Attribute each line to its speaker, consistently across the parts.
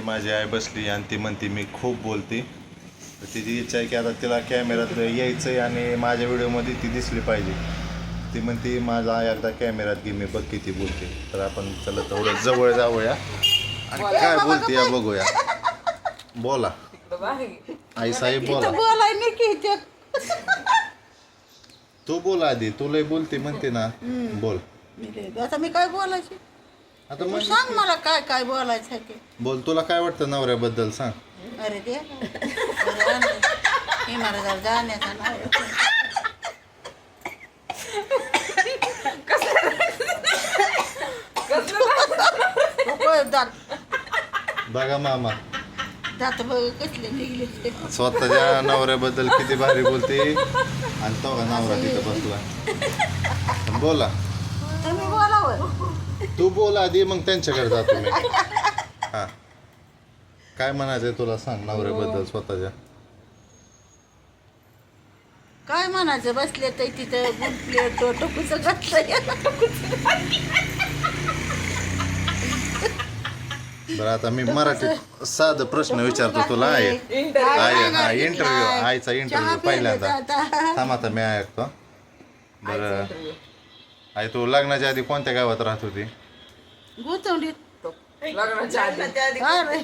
Speaker 1: माझी आई बसली आणि ती म्हणते मी खूप बोलते. तिची इच्छा आहे की आता तिला कॅमेऱ्यात यायचं आहे आणि माझ्या व्हिडिओमध्ये ती दिसली पाहिजे. ती म्हणते माझा एकदा कॅमेऱ्यात घे मी बघ किती बोलते. तर आपण चला थोडं जवळ जाऊया आणि काय बोलते या बघूया. बोला. आई साहेब बोला. तू बोल आधी तुला बोलते म्हणते ना. बोल.
Speaker 2: आता मी काय बोलायची?
Speaker 1: आता
Speaker 2: तू
Speaker 1: मग
Speaker 2: सांग मला काय काय बोलायचं आहे ते.
Speaker 1: बोल तुला काय वाटतं नवऱ्याबद्दल? सांग.
Speaker 2: अरे अरे आणलं. इमारत जाण्याचा नाही होय, दात.
Speaker 1: बघा मामा.
Speaker 2: दात बघ कसले निघले ते.
Speaker 1: स्वतःच्या नवऱ्याबद्दल किती भारी बोलते. आणि तो का नवरा तिथं बसला. बोला.
Speaker 2: तुम्ही बोलावं
Speaker 1: तू बोल आधी मग त्यांच्याकडे जातो मी हा. काय म्हणायचंय तुला सांग नवऱ्याबद्दल स्वतःच्या?
Speaker 2: काय म्हणायचं? बसले तर तिथं गुंतले तो टोकूच
Speaker 1: बरं आता मी मराठीत साधं प्रश्न विचारतो तुला. आहे. आहे हा इंटरव्ह्यू आईचा इंटरव्ह्यू पहिल्यांदा. थांब आता मी ऐकतो. बरं. आई तू लग्नाच्या आधी कोणत्या गावात राहत होती?
Speaker 2: गुतवणीत.
Speaker 3: लग्नाच्या आधी.
Speaker 2: अरे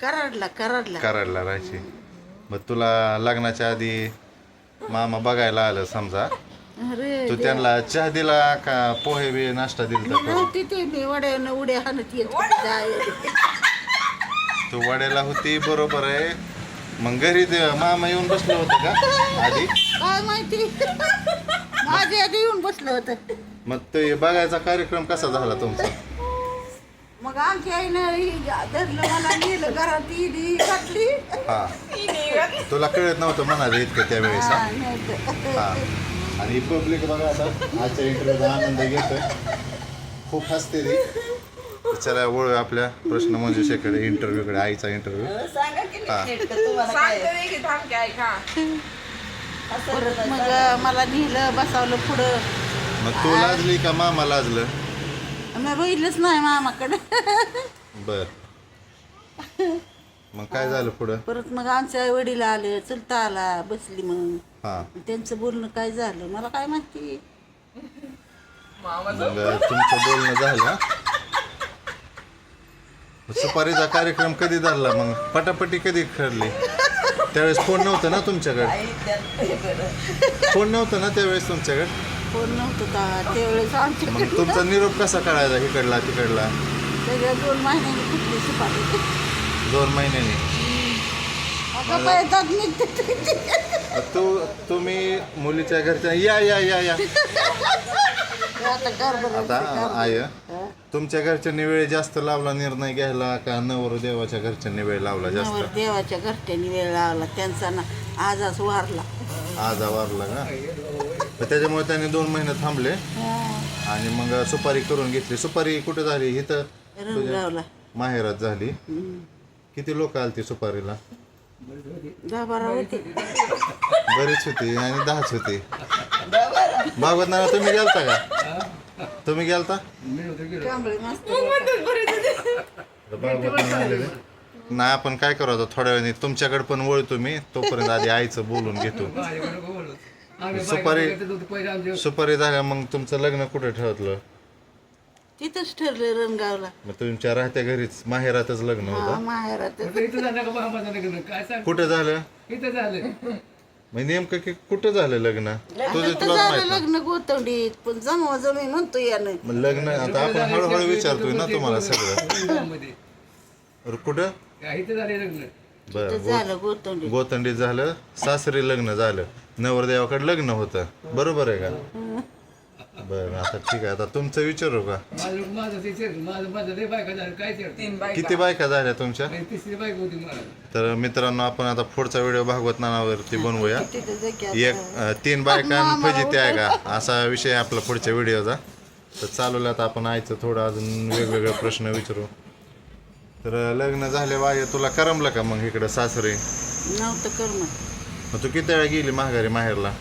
Speaker 2: कराडला कराडला.
Speaker 1: कराडला राहायची. मग तुला लग्नाच्या आधी मामा बघायला आलं समजा.
Speaker 2: अरे
Speaker 1: तू त्यांना चहा दिला का पोहे बी नाश्ता दिला
Speaker 2: मी नव्हती ते मी वड्यानं उड्या हाणत येत होती. जाय.
Speaker 1: तू वाड्याला होती बरोबर आहे. मग घरी ते मामा येऊन बसलं होतं का आधी?
Speaker 2: काय माहिती? माझ्या आधी येऊन बसलं होतं.
Speaker 1: मग ते बघायचा कार्यक्रम कसा झाला तुमचा?
Speaker 2: मग आमच्या आईनं ही धरलं मला नेलं घरात इली घातली.
Speaker 1: हा. तुला कळत नव्हतं म्हणाले इतकं त्यावेळेस हा?
Speaker 2: हा.
Speaker 1: हा. आणि पब्लिक बघा आता आजच्या इंटरव्ह्यूचा आनंद घेतोय. खूप हसते ती. चला वळू आपल्या प्रश्न मंजुषेकडे इंटरव्ह्यूकडे आईचा इंटरव्ह्यू
Speaker 3: सांगा की
Speaker 1: हा.
Speaker 3: नीट नेटकं तुम्हाला काय
Speaker 4: सांगते नाही की थांब की ऐका.
Speaker 2: परत मग मला नेलं बसावलं पुढं.
Speaker 1: मग तू लाजली का मामा लाजलं?
Speaker 2: मी बघितलंच नाही मामाकडं.
Speaker 1: बर. मग काय झालं पुढं?
Speaker 2: परत मग आमच्या आई वडील आले चलता आला बसली मग.
Speaker 1: हा.
Speaker 2: त्यांचं बोलणं काय झालं? मला काय माहिती?
Speaker 1: मग तुमचं बोलणं झालं हा? मग सुपारीचा कार्यक्रम कधी धरला मग? पटापटी कधी ठरली? त्यावेळेस फोन नव्हतं ना तुमच्याकडे?
Speaker 3: आई त्यात हे बरं.
Speaker 1: फोन नव्हतं ना त्यावेळेस तुमच्याकडे?
Speaker 2: कोण नव्हतं का? त्यावेळेस
Speaker 1: मग तुमचा निरोप कसा कळायचा इकडला तिकडला?
Speaker 2: सगळ्या दोन महिन्यांनी सुपारी?
Speaker 1: दोन महिन्यांनी?
Speaker 2: निघते
Speaker 1: तू तुम्ही मुलीच्या घरच्या या या या या.
Speaker 2: आता
Speaker 1: आय तुमच्या घरच्यांनी वेळ जास्त लावला निर्णय घ्यायला का नवर देवाच्या घरच्यांनी वेळ लावला जास्त?
Speaker 2: देवाच्या घरट्याने वेळ लावला त्यांचा ना आजाच वारला.
Speaker 1: आज वारला का? त्याच्यामुळे त्यांनी दोन महिने थांबले. आणि मग सुपारी करून घेतली. सुपारी कुठे झाली? इथं
Speaker 2: रंग लावला
Speaker 1: माहेरात झाली. किती लोक आलती सुपारीला?
Speaker 2: दहा बारा होते.
Speaker 1: बरीच होती आणि दहाच होती. भागवत ना तुम्ही गेलता का? तुम्ही गेलता?
Speaker 2: मस्त.
Speaker 1: नाही आपण काय करू आता? थोड्या वेळाने तुमच्याकडे पण वळतो मी तोपर्यंत आधी आईचं बोलून घेतो. सुपारी सुपारी झाल्या मग तुमचं लग्न कुठे ठरवलं
Speaker 2: तिथंच ठरलं रंगावला
Speaker 1: मग तुमच्या राहत्या घरीच माहेरातच लग्न होतं?
Speaker 2: माहेरात
Speaker 1: कुठं झालं?
Speaker 5: इथं झालं.
Speaker 1: मग नेमकं की कुठं झालं लग्न? तुझं
Speaker 2: तर झालं
Speaker 1: ना
Speaker 2: लग्न गोतवडीत पण जमवा जमी म्हणतो यानं.
Speaker 1: मग लग्न आता आपण हळूहळू विचारतोय ना तुम्हाला सगळं.
Speaker 5: मध्ये
Speaker 1: अरे कुठं?
Speaker 5: इथं झाले लग्न.
Speaker 2: तर
Speaker 1: बरं
Speaker 2: झालं गोतवडीत.
Speaker 1: गोतंडीत झालं सासरी लग्न झालं. नवरदेवाकडे लग्न होतं. बरोबर आहे का? बरं आता ठीक आहे आता तुमचं विचारू का?
Speaker 5: माझं माझं ते शेर माझं माझं लय बायका झालं काय शेर
Speaker 4: तीन बायका.
Speaker 1: किती बायका झाल्या तुमच्या?
Speaker 5: तिसरी बायका होती मला.
Speaker 1: तर मित्रांनो आपण आता पुढचा व्हिडिओ भागवत नानावरती बनवूया. एक अं, तीन बायका फजिती आहे का? असा विषय आहे आपला पुढच्या व्हिडिओचा. तर चालवलं आता आपण आयचं थोडं अजून वेगवेगळे प्रश्न विचारू. तर लग्न झाले वाय तुला करमलं का मग इकडं सासरे?
Speaker 2: नव्हतं कर्म
Speaker 1: मग तू किती वेळा गेली माघारी माहेरला?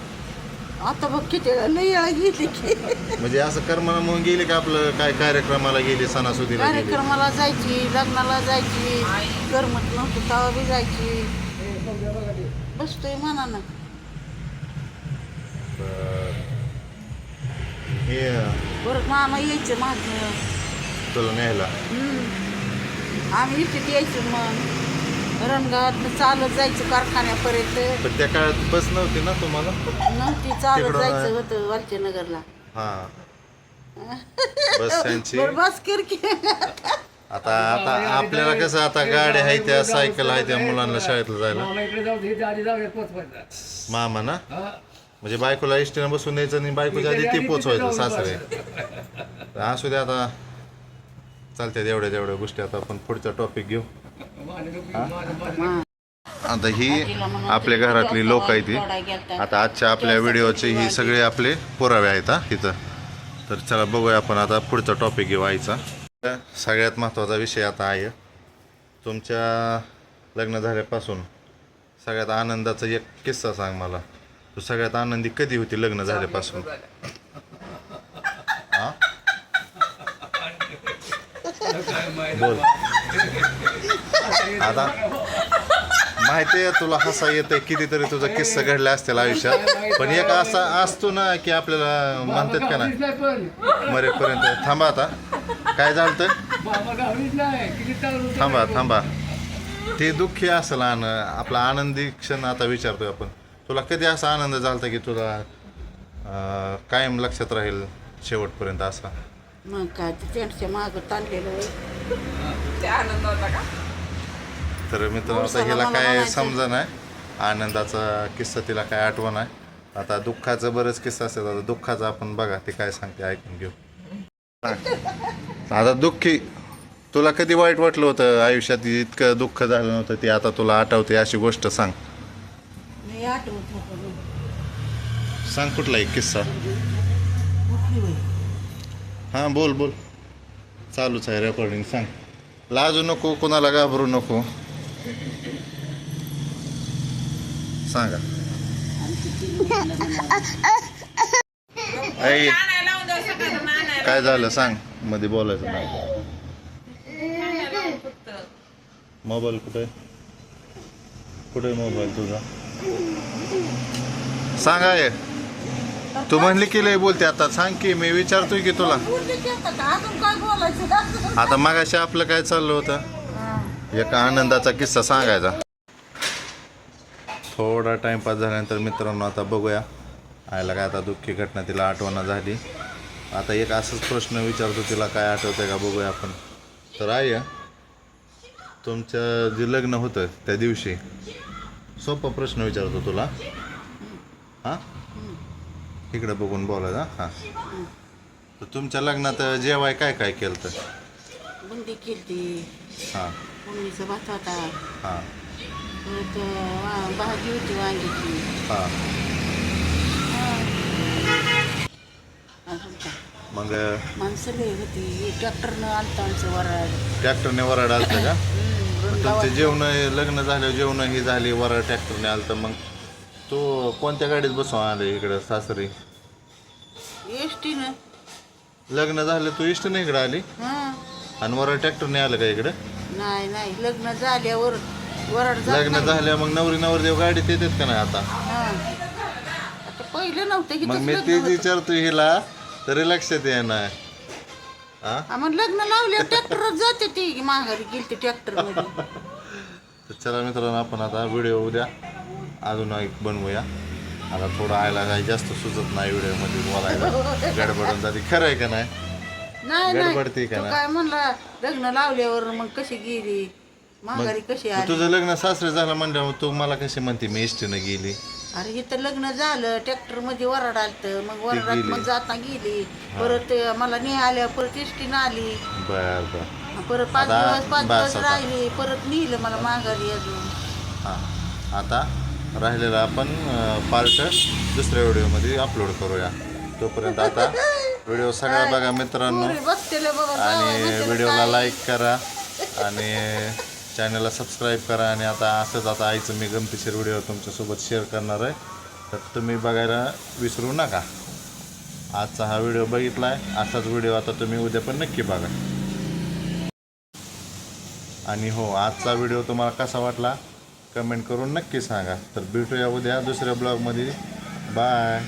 Speaker 2: आता बघ किती लई वेळा गेली की.
Speaker 1: म्हणजे असं कर्माला म्हणून गेले का आपलं काय कार्यक्रमाला गेले सणासुदीला गेले?
Speaker 2: कार्यक्रमाला जायची लग्नाला जायची करमत नव्हतं तेव्हा बी जायची. बसतोय मनानं.
Speaker 1: बरं. हे
Speaker 2: परत मामा यायचं माझ
Speaker 1: तुला न्यायला?
Speaker 2: आम्ही इथे यायचं मग. रणगावात चालत जायचं कारखान्यापर्यंत.
Speaker 1: पण त्या काळात बस नव्हती ना तुम्हाला?
Speaker 2: नव्हती चालत
Speaker 1: तिकडं
Speaker 2: जायचं होतं वालचनगरला
Speaker 1: हा. बस त्यांची
Speaker 2: बरं बस कर की
Speaker 1: आता आता आपल्याला कसं आता गाड्या आहे त्या सायकल आहे त्या मुलांना शाळेतला जायला.
Speaker 5: मामा इकडे जाऊ दे आधी जाऊया पोचवायचा
Speaker 1: मामा ना?
Speaker 5: हा.
Speaker 1: म्हणजे बायकोला इष्टीनं बसून द्यायचं आणि बायकोच्या आधी ते पोचवायचं सासरे. असू दे आता. चालतात एवढ्या तेवढ्या गोष्टी आता आपण पुढचा टॉपिक घेऊ. आता ही आपल्या घरातली लोक आहेत ती आता आजच्या आपल्या व्हिडिओचे ही सगळे आपले पुरावे आहेत हा इथं. तर चला बघूया आपण आता पुढचा टॉपिक घेऊ आईचा. सगळ्यात महत्त्वाचा विषय आता आहे. तुमच्या लग्न झाल्यापासून सगळ्यात आनंदाचा एक किस्सा सांग मला. तू सगळ्यात आनंदी कधी होती लग्न झाल्यापासून? बोल. आता माहिती आहे तुला हसा येतंय कितीतरी तुझा किस्सा घडला असतील आयुष्यात. पण एक असा असतो ना की आपल्याला म्हणतात का ना मरेपर्यंत. थांबा आता. काय झालं थांबा थांबा. ते दुःखी असेल आन आपला आनंदी क्षण आता विचारतोय आपण. तुला कधी असा आनंद झाला की तुला कायम लक्षात राहील शेवटपर्यंत असा?
Speaker 2: मग काय त्यांच्या मागं ताणलेलं होय.
Speaker 4: ते आनंद होता का?
Speaker 1: तर मित्रांनो आता
Speaker 2: पावसाला
Speaker 1: हिला काय
Speaker 2: म्हणायचं.
Speaker 1: समजा नाही आनंदाचा किस्सा तिला काय आठवण आहे. आता दुःखाचं बरंच किस्सा असेल आता दुःखाचा आपण बघा ते काय सांगते ऐकून घेऊ. आता दुःखी तुला कधी वाईट वाटलं होतं? आयुष्यात इतकं दुःख झालं नव्हतं ते आता तुला आठवते अशी गोष्ट सांग. सांग कुठला एक किस्सा? हां बोल बोल. चालूच आहे रेकॉर्डिंग सांग. लाजू नको कोणाला घाबरू नको. सांगा.
Speaker 4: नाण्या
Speaker 1: काय झालं सांग. मध्ये बोलायचं नाही. मोबाईल कुठे? कुठे मोबाईल तुझा? सांगा ये तू म्हणली की लय बोलते आता. सांग की मी विचारतोय की तुला.
Speaker 2: आता
Speaker 1: मगाशी आपलं काय चाललं होतं? एका आनंदाचा किस्सा सांगायचा. थोडा टाइमपास झाल्यानंतर मित्रांनो आता बघूया. आयला काय आता दुःखी घटना तिला आठवणा झाली. आता एक असंच प्रश्न विचारतो तिला काय आठवतंय का बघूया आपण. तर आय तुमचं जे लग्न होतं त्या दिवशी सोपा प्रश्न विचारतो तुला. हां? इकडं बघून बोलायचा हां? तर तुमच्या लग्नात जेवाय काय काय केलं तर
Speaker 2: बुंदी केली
Speaker 1: हां.
Speaker 2: फोडणीचा भात होता
Speaker 1: हां
Speaker 2: परत वा- भाजी होती वांग्याची.
Speaker 1: हां.
Speaker 2: अजून काय
Speaker 1: मग
Speaker 2: माणसं लय होती. ट्रॅक्टरनं आलतं आमचं वराड
Speaker 1: ट्रॅक्टरने वराड आलतं का?
Speaker 2: हम्म, गावात-
Speaker 1: जेवण लग्न झालं जेवण ही झाली वराड ट्रॅक्टरने आलं तर मग तू कोणत्या गाडीत बसवून आले इकडं सासरी?
Speaker 2: एसटीनं.
Speaker 1: लग्न झालं तू इष्ट नाही इकडं आली?
Speaker 2: हां.
Speaker 1: आणि वराड ट्रॅक्टरने आलं का इकडं?
Speaker 2: नाही नाही. लग्न झाल्यावर वराड जात
Speaker 1: लग्न
Speaker 2: नाही.
Speaker 1: झाल्या मग नवरी नवरदेव गाडीत येतात का नाही आता?
Speaker 2: हां. आता पहिलं नव्हतं की
Speaker 1: मग
Speaker 2: तसं
Speaker 1: मी
Speaker 2: लग्न
Speaker 1: तेच
Speaker 2: होतं.
Speaker 1: विचारतो हिला तरी लक्षात येणार हा
Speaker 2: हा, मग लग्न लावले ट्रॅक्टरच जाते ती. माघारी गेली ट्रॅक्टरमध्ये.
Speaker 1: तर चला मित्रांनो आपण आता व्हिडिओ उद्या अजून एक बनवूया. आता थोडं आयला काही जास्त सुचत नाही व्हिडिओमध्ये बोलायला. गडबडून जाते. खरं आहे का नाही?
Speaker 2: नाही नाही.
Speaker 1: गडबडती का
Speaker 2: तो
Speaker 1: ना?
Speaker 2: काय म्हणला लग्न लावल्यावर मग कशी गेली? माघारी कशी आली?
Speaker 1: तुझं लग्न सासरे झालं म्हणल्यावर तू मला कशी म्हणते? मी एसटीनं गेली.
Speaker 2: अरे इथं लग्न झालं. ट्रॅक्टरमध्ये वराड आलत. मग वराडात. मग जाता गेली. परत मला नाही आल्या परत एसटीनं आली.
Speaker 1: बर बर.
Speaker 2: परत पाच
Speaker 1: आता
Speaker 2: दिवस पाच
Speaker 1: बस
Speaker 2: दिवस
Speaker 1: आता.
Speaker 2: राहिली. परत नेलं मला माघारी अजून.
Speaker 1: हां. आता राहिलेला आपण पार्ट दुसऱ्या व्हिडिओमध्ये अपलोड करूया. तोपर्यंत आता व्हिडिओ सगळा बघा मित्रांनो. आणि व्हिडिओला? लाईक करा आणि चॅनलला सबस्क्राईब करा आणि आता असंच आता आईचं मी गमतीशीर व्हिडिओ तुमच्यासोबत शेअर करणार आहे. तर तुम्ही बघायला विसरू नका. आजचा हा व्हिडिओ बघितला आहे असाच व्हिडिओ आता तुम्ही उद्या पण नक्की बघा. आणि हो आजचा व्हिडिओ तुम्हाला कसा वाटला? कमेंट करून नक्की सांगा. तर भेटूया उद्या दुसऱ्या ब्लॉगमध्ये बाय